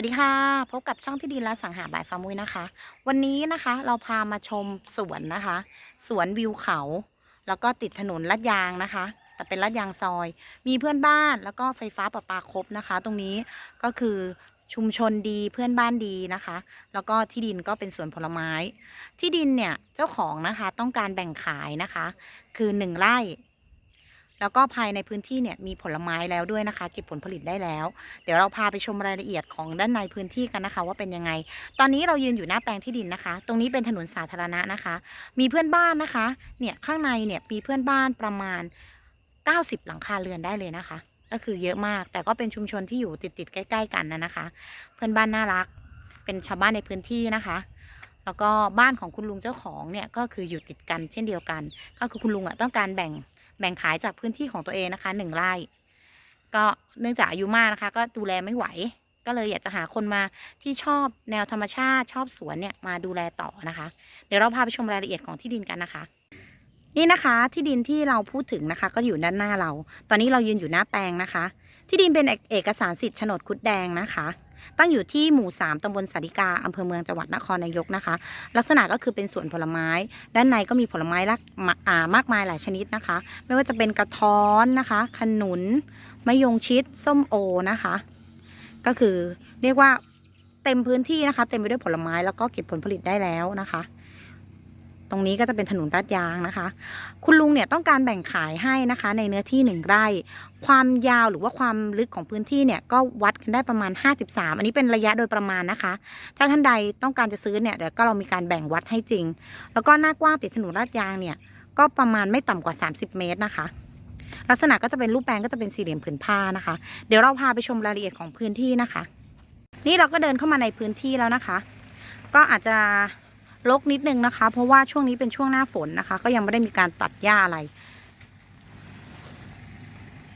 วัสดีค่ะ พบกับช่องที่ดินและสังหาบ่ายฟาร์มุ้ยนะคะ วันนี้นะคะเราพามาชมสวนนะคะ สวนวิวเขา แล้วก็ติดถนนลาดยางนะคะ แต่เป็นลาดยางซอย มีเพื่อนบ้านแล้วก็ไฟฟ้าประปาครบนะคะ ตรงนี้ก็คือชุมชนดีเพื่อนบ้านดีนะคะ แล้วก็ที่ดินก็เป็นสวนผลไม้ ที่ดินเนี่ยเจ้าของนะคะต้องการแบ่งขายนะคะ คือหนึ่งไร่ แล้วก็ภายในพื้นที่เนี่ยมีผลไม้แล้วด้วยนะคะ เก็บผลผลิตได้แล้ว เดี๋ยวเราพาไปชมรายละเอียดของด้านในพื้นที่กันนะคะ ว่าเป็นยังไง ตอนนี้เรายืนอยู่หน้าแปลงที่ดินนะคะ ตรงนี้เป็นถนนสาธารณะนะคะ มีเพื่อนบ้านนะคะ เนี่ยข้างในเนี่ยมีเพื่อนบ้านประมาณ 90 หลังคาเรือนได้เลยนะคะ ก็คือเยอะมาก แต่ก็เป็นชุมชนที่อยู่ติดติดๆใกล้ ๆ กันนะนะคะ เพื่อนบ้านน่ารัก เป็นชาวบ้านในพื้นที่นะคะแล้วก็บ้านของคุณลุงเจ้าของเนี่ยก็คืออยู่ติดกันเช่นเดียวกัน ก็คือคุณลุงอะต้องการแบ่ง แบ่งขายจากพื้นที่ของตัวเองนะคะหนึ่งไร่ก็เนื่องจากอายุมากนะคะ ก็ดูแลไม่ไหว ก็เลยอยากจะหาคนมาที่ชอบแนวธรรมชาติชอบสวนเนี่ยมาดูแลต่อนะคะ เดี๋ยวเราพาไปชมรายละเอียดของที่ดินกันนะคะ นี่นะคะที่ดินที่เราพูดถึงนะคะ ก็อยู่ด้านหน้าเรา ตอนนี้เรายืนอยู่หน้าแปลงนะคะ ที่ดินเป็นเอกสารสิทธิ์โฉนดคุดแดงนะคะ ตั้งอยู่ที่หมู่ 3ตำบลสาริกาอำเภอเมืองจังหวัดนครนายกนะคะ ลักษณะก็คือเป็นสวนผลไม้ ด้านในก็มีผลไม้ลักมาอ่ามากมายหลายชนิดนะคะ ไม่ว่าจะเป็นกระท้อนนะคะ ขนุนมะยงชิด ส้มโอนะคะ ก็คือเรียกว่าเต็มพื้นที่นะคะ เต็มไปด้วยผลไม้แล้วก็เก็บผลผลิตได้แล้วนะคะ ตรงนี้ก็จะเป็นถนนลาดยางนะคะ คุณลุงเนี่ยต้องการแบ่งขายให้นะคะ ในเนื้อที่หนึ่งไร่ ความยาวหรือว่าความลึกของพื้นที่เนี่ยก็วัดกันได้ประมาณ 53 อันนี้เป็นระยะโดยประมาณนะคะ ถ้าท่านใดต้องการจะซื้อเนี่ยเดี๋ยวก็เรามีการแบ่งวัดให้จริง แล้วก็หน้ากว้างติดถนนลาดยางเนี่ยก็ประมาณไม่ต่ำกว่า 30 เมตรนะคะลักษณะก็จะเป็นรูปแปลงก็จะเป็นสี่เหลี่ยมผืนผ้านะคะ เดี๋ยวเราพาไปชมรายละเอียดของพื้นที่นะคะ นี่เราก็เดินเข้ามาในพื้นที่แล้วนะคะ ก็อาจจะ รกนิดนึงนะคะ เพราะว่าช่วงนี้เป็นช่วงหน้าฝนนะคะ ก็ยังไม่ได้มีการตัดหญ้าอะไร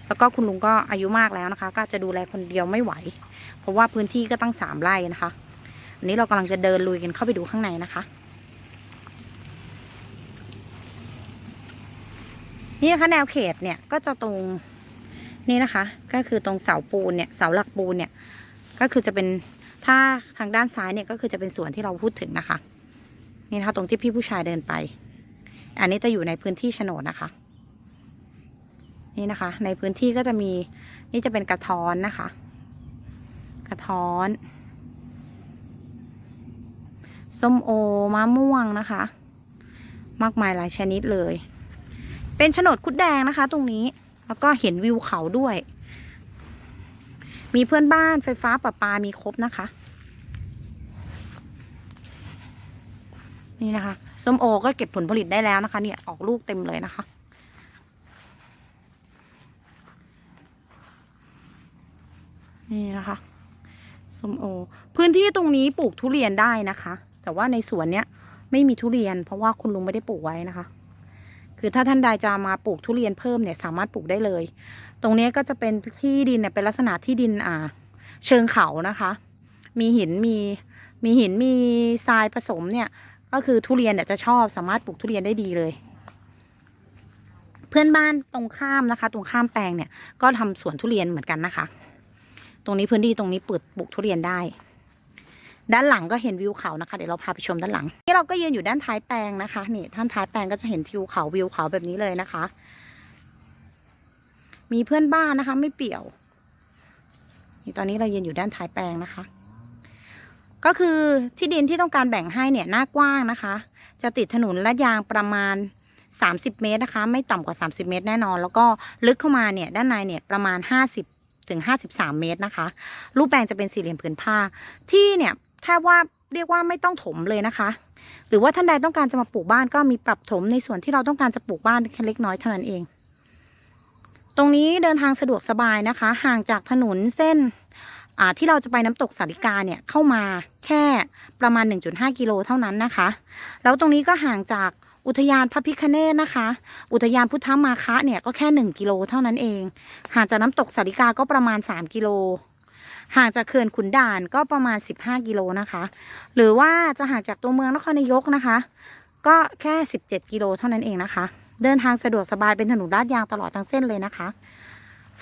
แล้วก็คุณลุงก็อายุมากแล้วนะคะ ก็จะดูแลคนเดียวไม่ไหว เพราะว่าพื้นที่ก็ตั้งสามไร่นะคะอันนี้เรากำลังจะเดินลุยกันเข้าไปดูข้างในนะคะนี่นะคะแนวเขตเนี่ยก็จะตรงนี่นะคะ ก็คือตรงเสาปูนเนี่ยเสาหลักปูนเนี่ยก็คือจะเป็นถ้าทางด้านซ้ายเนี่ยก็คือจะเป็นส่วนที่เราพูดถึงนะคะ นี่นะคะตรงที่พี่ผู้ชายเดินไป อันนี้จะอยู่ในพื้นที่โฉนดนะคะ นี่นะคะ ในพื้นที่ก็จะมี นี่จะเป็นกระท้อนนะคะ กระท้อนส้มโอมะม่วงนะคะ มากมายหลายชนิดเลย เป็นโฉนดคุดแดงนะคะ ตรงนี้แล้วก็เห็นวิวเขาด้วย มีเพื่อนบ้านไฟฟ้าประปามีครบนะคะ นี่นะคะส้มโอก็เก็บผลผลิตได้แล้วนะคะ เนี่ยออกลูกเต็มเลยนะคะ นี่นะคะส้มโอ พื้นที่ตรงนี้ปลูกทุเรียนได้นะคะ แต่ว่าในสวนเนี้ยไม่มีทุเรียน เพราะว่าคุณลุงไม่ได้ปลูกไว้นะคะ คือถ้าท่านใดจะมาปลูกทุเรียนเพิ่มเนี่ยสามารถปลูกได้เลย ตรงนี้ก็จะเป็นที่ดินเนี่ยเป็นลักษณะที่ดินอ่า เชิงเขานะคะ มีหินมีมีหินมีทรายผสมเนี่ย ก็คือทุเรียนเนี่ยจะชอบสามารถปลูกทุเรียนได้ดีเลย เพื่อนบ้านตรงข้ามนะคะ ตรงข้ามแปลงเนี่ยก็ทำสวนทุเรียนเหมือนกันนะคะ ตรงนี้พื้นที่ตรงนี้เปิดปลูกทุเรียนได้ ด้านหลังก็เห็นวิวเขานะคะเดี๋ยวเราพาไปชมด้านหลังนี่เราก็ยืนอยู่ด้านท้ายแปลงนะคะนี่ท่านท้ายแปลงก็จะเห็นทิวเขาวิวเขาแบบนี้เลยนะคะ มีเพื่อนบ้านนะคะ ไม่เปี่ยวนี่ตอนนี้เรายืนอยู่ด้านท้ายแปลงนะคะ ก็คือที่ดินที่ต้องการแบ่งให้เนี่ยหน้ากว้างนะคะ จะติดถนนและยางประมาณ 30 เมตรนะคะ ไม่ต่ำกว่า 30 เมตรแน่นอน แล้วก็ลึกเข้ามาเนี่ยด้านในเนี่ยประมาณ 50ถึง53 เมตรนะคะ รูปแปลงจะเป็นสี่เหลี่ยมผืนผ้า ที่เนี่ยแทบว่าเรียกว่าไม่ต้องถมเลยนะคะ หรือว่าท่านใดต้องการจะมาปลูกบ้านก็มีปรับถมในส่วนที่เราต้องการจะปลูกบ้านแค่เล็กน้อยเท่านั้นเอง ตรงนี้เดินทางสะดวกสบายนะคะ ห่างจากถนนเส้นอ่าที่เราจะไปน้ำตกสาริกาเนี่ยเข้ามา แค่ประมาณ 1.5 กิโลเท่านั้นนะคะ แล้วตรงนี้ก็ห่างจากอุทยานพระพิคเนตนะคะ อุทยานพุทธมาคะเนี่ยก็แค่ 1 กิโลเท่านั้นเอง ห่างจากน้ำตกสาริกาก็ประมาณ 3 กิโล ห่างจากเขื่อนขุนด่านก็ประมาณ 15 กิโลนะคะ หรือว่าจะห่างจากตัวเมืองนครนายกนะคะ ก็แค่ 17 กิโลเท่านั้นเองนะคะ เดินทางสะดวกสบายเป็นถนนลาดยางตลอดทั้งเส้นเลยนะคะ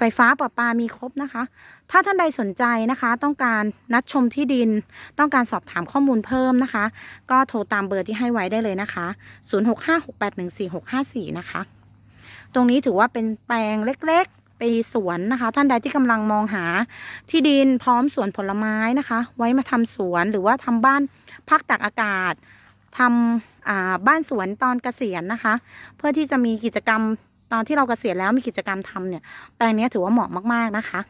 ไฟฟ้าประปามีครบนะคะ ถ้าท่านใดสนใจนะคะ ต้องการนัดชมที่ดิน ต้องการสอบถามข้อมูลเพิ่มนะคะ ก็โทรตามเบอร์ที่ให้ไว้ได้เลยนะคะ 0656814654 นะคะ ตรงนี้ถือว่าเป็นแปลงเล็กๆ ไปสวนนะคะ ท่านใดที่กำลังมองหาที่ดินพร้อมสวนผลไม้นะคะ ไว้มาทำสวนหรือว่าทำบ้านพักตากอากาศทำบ้านสวนตอนเกษียณนะคะ เพื่อที่จะมีกิจกรรม ตอนที่เราเกษียณแล้วมีกิจกรรมทำเนี่ย แปลงนี้ถือว่าเหมาะมากๆนะคะ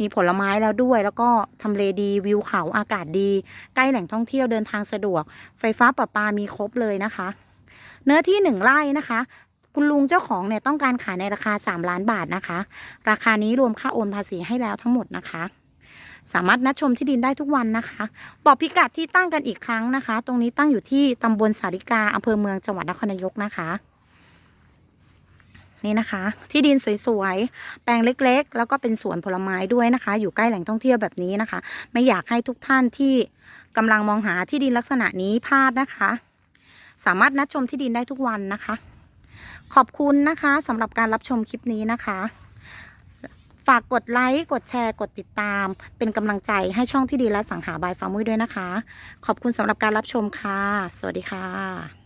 มีผลไม้แล้วด้วย แล้วก็ทำเลดีวิวเขาอากาศดี ใกล้แหล่งท่องเที่ยวเดินทางสะดวก ไฟฟ้าประปามีครบเลยนะคะ เนื้อที่หนึ่งไร่นะคะคุณลุงเจ้าของเนี่ยต้องการขายในราคา 3 ล้านบาทนะคะ ราคานี้รวมค่าโอนภาษีให้แล้วทั้งหมดนะคะ สามารถนัดชมที่ดินได้ทุกวันนะคะ บอกพิกัดที่ตั้งกันอีกครั้งนะคะ ตรงนี้ตั้งอยู่ที่ตำบลสาริกาอำเภอเมืองจังหวัดนครนายกนะคะ นี่นะคะ ที่ดินสวยๆ แปลงเล็กๆ แล้วก็เป็นสวนผลไม้ด้วยนะคะ อยู่ใกล้แหล่งท่องเที่ยวแบบนี้นะคะ ไม่อยากให้ทุกท่านที่กำลังมองหาที่ดินลักษณะนี้พลาดนะคะ สามารถนัดชมที่ดินได้ทุกวันนะคะ ขอบคุณนะคะสำหรับการรับชมคลิปนี้นะคะ ฝากกดไลค์ กดแชร์ กดติดตาม เป็นกำลังใจให้ช่องที่ดีและสังหาบายฟาร์มุ้ยด้วยนะคะ ขอบคุณสำหรับการรับชมค่ะ สวัสดีค่ะ